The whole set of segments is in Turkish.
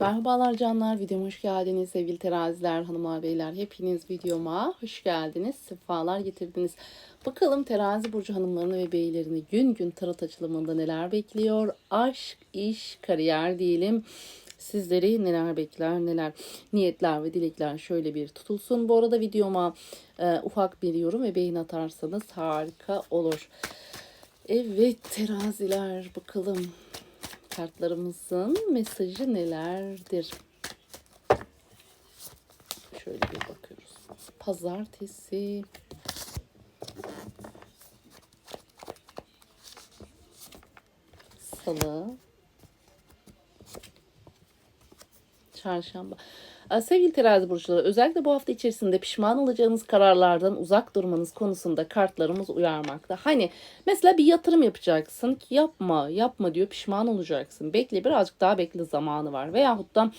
Merhabalar canlar, videoma hoş geldiniz sevgili teraziler, hanımlar, beyler. Hepiniz videoma hoş geldiniz, sefalar getirdiniz. Bakalım terazi burcu hanımlarını ve beylerini gün gün tarot açılımında neler bekliyor? Aşk, iş, kariyer diyelim. Sizleri neler bekler, neler niyetler ve dilekler şöyle bir tutulsun. Bu arada videoma e, ufak bir yorum ve beğeni atarsanız harika olur. Evet teraziler bakalım kartlarımızın mesajı nelerdir? Şöyle bir bakıyoruz. Pazartesi. Salı. Çarşamba. Ee, Sevgili terazi burçları özellikle bu hafta içerisinde pişman olacağınız kararlardan uzak durmanız konusunda kartlarımız uyarmakta. Hani mesela bir yatırım yapacaksın ki yapma yapma diyor pişman olacaksın. Bekle birazcık daha bekle zamanı var. Veyahut da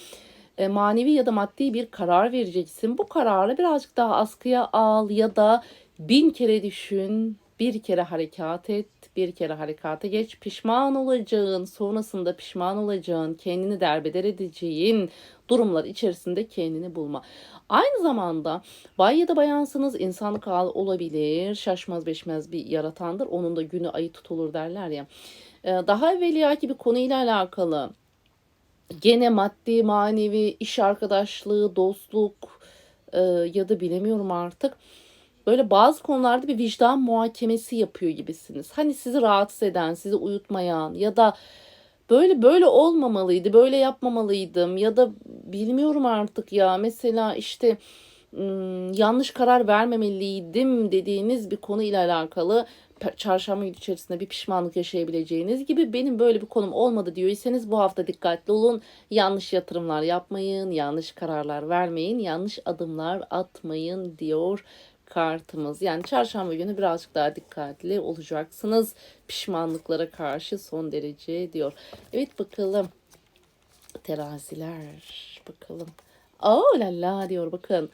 e, manevi ya da maddi bir karar vereceksin. Bu kararı birazcık daha askıya al ya da bin kere düşün, bir kere harekat et, bir kere harekata geç. Pişman olacağın, sonrasında pişman olacağın, kendini derbeder edeceğin durumlar içerisinde kendini bulma. Aynı zamanda bay ya da bayansınız insanlık hal olabilir. Şaşmaz beşmez bir yaratandır. Onun da günü ayı tutulur derler ya. Ee, Daha evveliyaki bir konuyla alakalı gene maddi, manevi, iş arkadaşlığı, dostluk e, ya da bilemiyorum artık böyle bazı konularda bir vicdan muhakemesi yapıyor gibisiniz. Hani sizi rahatsız eden, sizi uyutmayan ya da böyle böyle olmamalıydı, böyle yapmamalıydım ya da bilmiyorum artık ya mesela işte yanlış karar vermemeliydim dediğiniz bir konu ile alakalı çarşamba günü içerisinde bir pişmanlık yaşayabileceğiniz gibi benim böyle bir konum olmadı diyorsanız bu hafta dikkatli olun. Yanlış yatırımlar yapmayın, yanlış kararlar vermeyin, yanlış adımlar atmayın diyor kartımız. Yani çarşamba günü birazcık daha dikkatli olacaksınız. Pişmanlıklara karşı son derece diyor. Evet bakalım. Teraziler. Bakalım. Oh la la diyor bakın.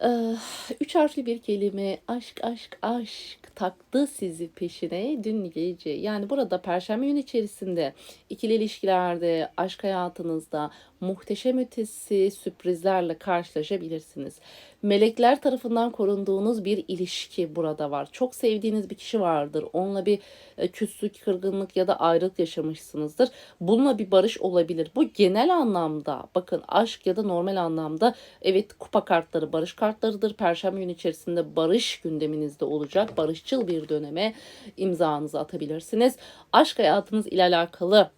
Ah, Üç harfli bir kelime aşk aşk aşk taktı sizi peşine dün gece. Yani burada perşembe günü içerisinde ikili ilişkilerde, aşk hayatınızda muhteşem ötesi sürprizlerle karşılaşabilirsiniz. Melekler tarafından korunduğunuz bir ilişki burada var. Çok sevdiğiniz bir kişi vardır. Onunla bir e, küslük, kırgınlık ya da ayrılık yaşamışsınızdır. Bununla bir barış olabilir. Bu genel anlamda bakın aşk ya da normal anlamda evet kupa kartları barış kartlarıdır. Perşembe günü içerisinde barış gündeminizde olacak. Barışçıl bir döneme imzanızı atabilirsiniz. Aşk hayatınız ile alakalı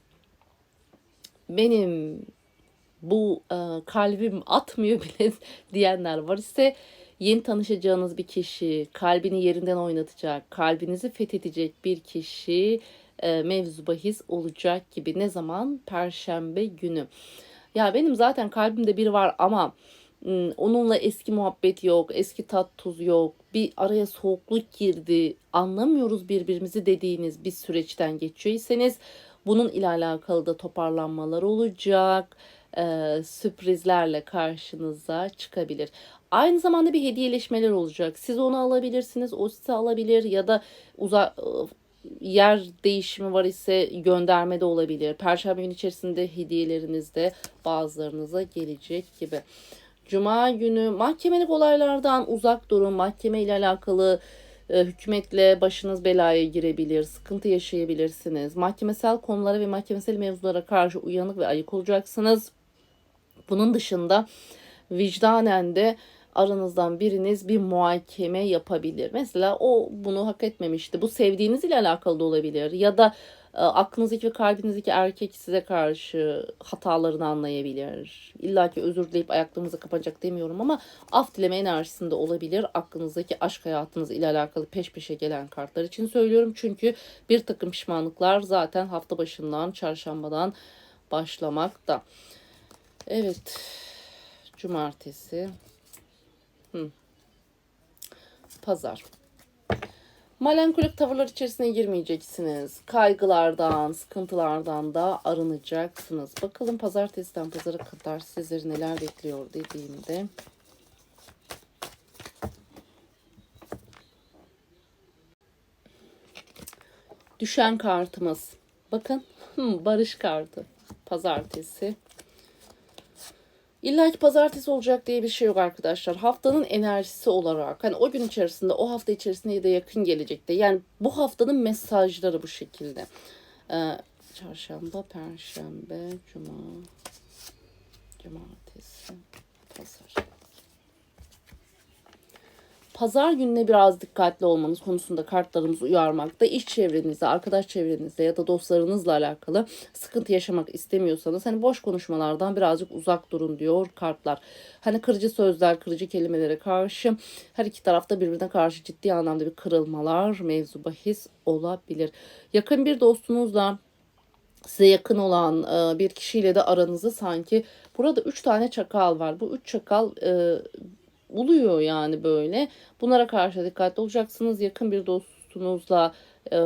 benim bu e, kalbim atmıyor bile diyenler var ise yeni tanışacağınız bir kişi, kalbini yerinden oynatacak, kalbinizi fethedecek bir kişi e, mevzu bahis olacak gibi. Ne zaman? Perşembe günü. Ya benim zaten kalbimde biri var ama onunla eski muhabbet yok, eski tat tuz yok. Bir araya soğukluk girdi. Anlamıyoruz birbirimizi dediğiniz bir süreçten geçiyorsanız bunun ile alakalı da toparlanmalar olacak. Ee, sürprizlerle karşınıza çıkabilir. Aynı zamanda bir hediyeleşmeler olacak. Siz onu alabilirsiniz, o size alabilir ya da uza yer değişimi var ise gönderme de olabilir. Perşembe günü içerisinde hediyeleriniz de bazılarınıza gelecek gibi. Cuma günü mahkemelik olaylardan uzak durun. Mahkeme ile alakalı e, hükümetle başınız belaya girebilir, sıkıntı yaşayabilirsiniz. Mahkemesel konulara ve mahkemesel mevzulara karşı uyanık ve ayık olacaksınız. Bunun dışında vicdanen de aranızdan biriniz bir muhakeme yapabilir. Mesela o bunu hak etmemişti. Bu sevdiğiniz ile alakalı da olabilir. Ya da e, aklınızdaki ve kalbinizdeki erkek size karşı hatalarını anlayabilir. İlla ki özür dileyip ayaklarınızı kapanacak demiyorum ama af dileme enerjisinde olabilir. Aklınızdaki aşk hayatınız ile alakalı peş peşe gelen kartlar için söylüyorum. Çünkü bir takım pişmanlıklar zaten hafta başından, çarşambadan başlamakta. Evet. Cumartesi. Hı. Pazar. Malenkolik tavırlar içerisine girmeyeceksiniz. Kaygılardan, sıkıntılardan da arınacaksınız. Bakalım pazartesiden pazara kadar sizleri neler bekliyor dediğimde. Düşen kartımız. Bakın barış kartı. Pazartesi. İlla ki pazartesi olacak diye bir şey yok arkadaşlar. Haftanın enerjisi olarak hani o gün içerisinde, o hafta içerisinde ya da yakın gelecekte. Yani bu haftanın mesajları bu şekilde. Ee, çarşamba, perşembe, cuma, cumartesi, pazar. Pazar gününe biraz dikkatli olmanız konusunda kartlarımız uyarmakta. İş çevrenizde, arkadaş çevrenizde ya da dostlarınızla alakalı sıkıntı yaşamak istemiyorsanız hani boş konuşmalardan birazcık uzak durun diyor kartlar. Hani kırıcı sözler, kırıcı kelimelere karşı her iki tarafta birbirine karşı ciddi anlamda bir kırılmalar, mevzu bahis olabilir. Yakın bir dostunuzla size yakın olan e, bir kişiyle de aranızı sanki burada üç tane çakal var. Bu üç çakal e, oluyor yani böyle. Bunlara karşı dikkatli olacaksınız. Yakın bir dostunuzla, e,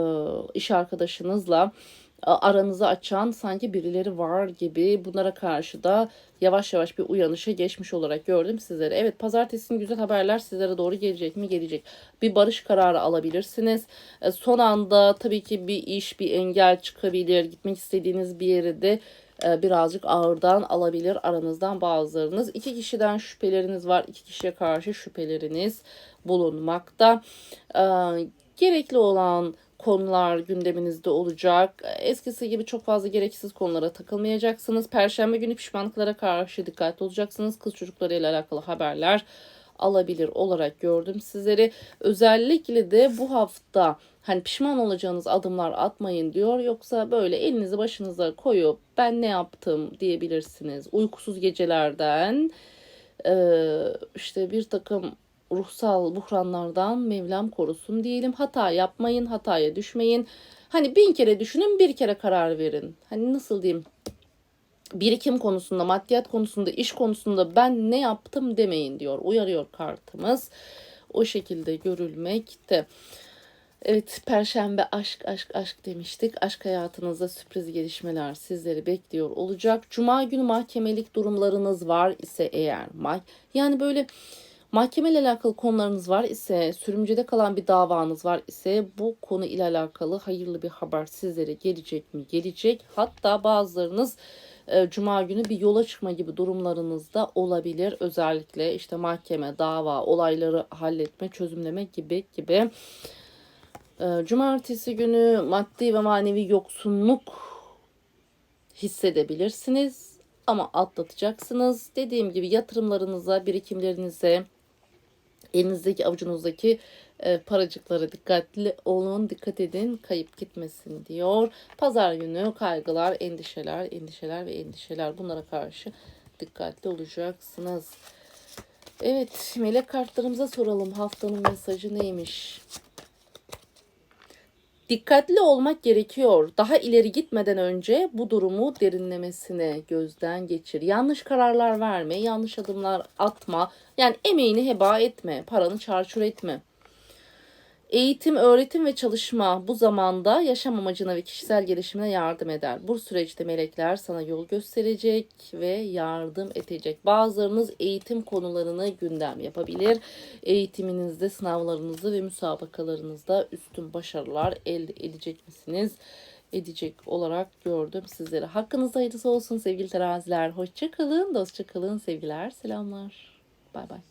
iş arkadaşınızla e, aranızı açan sanki birileri var gibi. Bunlara karşı da yavaş yavaş bir uyanışa geçmiş olarak gördüm sizleri. Evet pazartesinin güzel haberler sizlere doğru gelecek mi? Gelecek. Bir barış kararı alabilirsiniz. E, Son anda tabii ki bir iş, bir engel çıkabilir. Gitmek istediğiniz bir yere de birazcık ağırdan alabilir aranızdan bazılarınız. İki kişiden şüpheleriniz var. iki kişiye karşı şüpheleriniz bulunmakta. E, Gerekli olan konular gündeminizde olacak. Eskisi gibi çok fazla gereksiz konulara takılmayacaksınız. Perşembe günü pişmanlıklara karşı dikkatli olacaksınız. Kız çocuklarıyla alakalı haberler alabilir olarak gördüm sizleri. Özellikle de bu hafta hani pişman olacağınız adımlar atmayın diyor. Yoksa böyle elinizi başınıza koyup ben ne yaptım diyebilirsiniz. Uykusuz gecelerden eee, işte bir takım ruhsal buhranlardan Mevlam korusun diyelim. Hata yapmayın, hataya düşmeyin. Hani bin kere düşünün, bir kere karar verin. Hani nasıl diyeyim? Birikim konusunda, maddiyat konusunda, iş konusunda ben ne yaptım demeyin diyor. Uyarıyor kartımız. O şekilde görülmekte. Evet, Perşembe aşk aşk aşk demiştik. Aşk hayatınızda sürpriz gelişmeler sizleri bekliyor olacak. Cuma günü mahkemelik durumlarınız var ise eğer, yani böyle mahkemeyle alakalı konularınız var ise, sürümcede kalan bir davanız var ise bu konu ile alakalı hayırlı bir haber sizlere gelecek mi? Gelecek. Hatta bazılarınız Cuma günü bir yola çıkma gibi durumlarınız da olabilir. Özellikle işte mahkeme, dava, olayları halletme, çözümleme gibi gibi. E, Cumartesi günü maddi ve manevi yoksunluk hissedebilirsiniz ama atlatacaksınız. Dediğim gibi yatırımlarınıza, birikimlerinize, elinizdeki avucunuzdaki e, paracıklara dikkatli olun, dikkat edin, kayıp gitmesin diyor. Pazar günü kaygılar, endişeler, endişeler ve endişeler bunlara karşı dikkatli olacaksınız. Evet, melek kartlarımıza soralım haftanın mesajı neymiş? Dikkatli olmak gerekiyor. Daha ileri gitmeden önce bu durumu derinlemesine gözden geçir. Yanlış kararlar verme, yanlış adımlar atma. Yani emeğini heba etme, paranı çarçur etme. Eğitim, öğretim ve çalışma bu zamanda yaşam amacına ve kişisel gelişimine yardım eder. Bu süreçte melekler sana yol gösterecek ve yardım edecek. Bazılarınız eğitim konularını gündem yapabilir. Eğitiminizde, sınavlarınızda ve müsabakalarınızda üstün başarılar elde edecek misiniz? edecek olarak gördüm sizleri. Hakkınızda hayırlısı olsun sevgili teraziler. Hoşça kalın, dostça kalın. Sevgiler, selamlar. Bay bay.